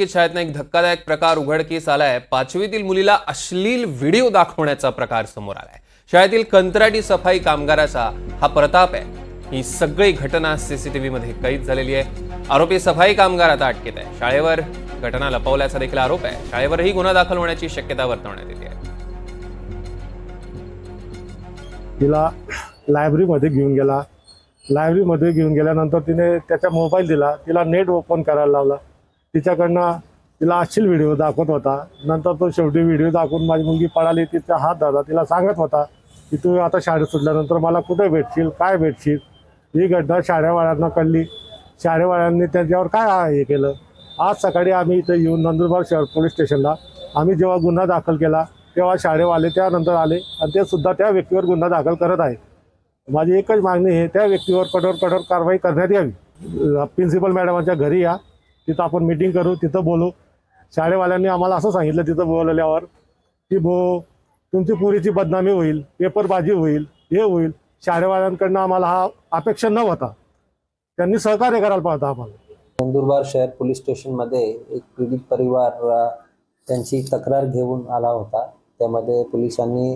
शाळेतनं एक धक्कादायक प्रकार उघडकीस आलाय. पाचवीतील मुलीला अश्लील व्हिडिओ दाखवण्याचा प्रकार समोर आलाय. शाळेतील कंत्राटी सफाई कामगाराचा हा प्रताप आहे. ही सगळी घटना सीसीटीव्ही मध्ये कैद झालेली आहे. आरोपी सफाई कामगार आता अटकेत आहे. शाळेवर घटना लपवल्याचा देखील आरोप आहे. शाळेवरही गुन्हा दाखल होण्याची शक्यता वर्तवण्यात येते. आहे तिला लायब्ररीमध्ये घेऊन गेला. लायब्ररीमध्ये घेऊन गेल्यानंतर तिने त्याचा मोबाईल दिला. तिला नेट ओपन करायला लावला. तिच्याकडनं तिला अश्लील व्हिडिओ दाखवत होता. नंतर तो शेवटी व्हिडिओ दाखवून माझी मुलगी पळाली तिचा हात धरला तिला सांगत होता की तू आता शाळेत सुटल्यानंतर मला कुठे भेटशील काय भेटशील? ही घटना शाळेवाळ्यांना कळली. शाळेवाळ्यांनी त्याच्यावर काय हे केलं? आज सकाळी आम्ही इथं येऊन नंदुरबार शहर पोलीस स्टेशनला आम्ही जेव्हा गुन्हा दाखल केला तेव्हा शाळेवाले त्यानंतर आले आणि ते सुद्धा त्या व्यक्तीवर गुन्हा दाखल करत आहे माझी एकच मागणी आहे त्या व्यक्तीवर कठोर कठोर कारवाई करण्यात यावी. प्रिन्सिपल मॅडमांच्या घरी या. तिथं आपण मीटिंग करू तिथं बोलू. शाळेवाल्यांनी आम्हाला असं सांगितलं तिथं बोलल्यावर की भो तुमची पुरीची बदनामी होईल पेपरबाजी होईल हे होईल. शाळेवाल्यांकडनं आम्हाला हा अपेक्षा न होता त्यांनी सहकार्य करायला पाहता आम्हाला. नंदुरबार शहर पोलीस स्टेशनमध्ये एक पीडित परिवार त्यांची तक्रार घेऊन आला होता. त्यामध्ये पोलिसांनी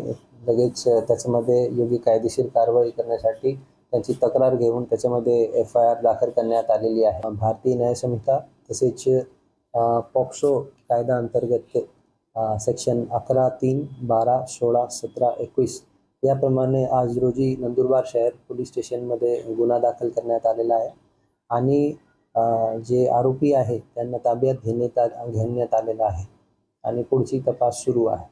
लगेच त्याच्यामध्ये योग्य कायदेशीर कारवाई करण्यासाठी त्यांची तक्रार घेऊन त्याच्यामध्ये एफ आय आर दाखल करण्यात आलेली आहे. भारतीय न्याय संहिता तसेच पॉक्सो कायदा अंतर्गत सेक्शन अकरा तीन बारा सोळा सतरा एकवीस याप्रमाणे आज रोजी नंदुरबार शहर पोलीस स्टेशनमध्ये गुन्हा दाखल करण्यात आलेला आहे. आणि जे आरोपी आहे त्यांना ताब्यात घेण्यात घेण्यात आलेलं आहे. आणि पुढची तपास सुरू आहे.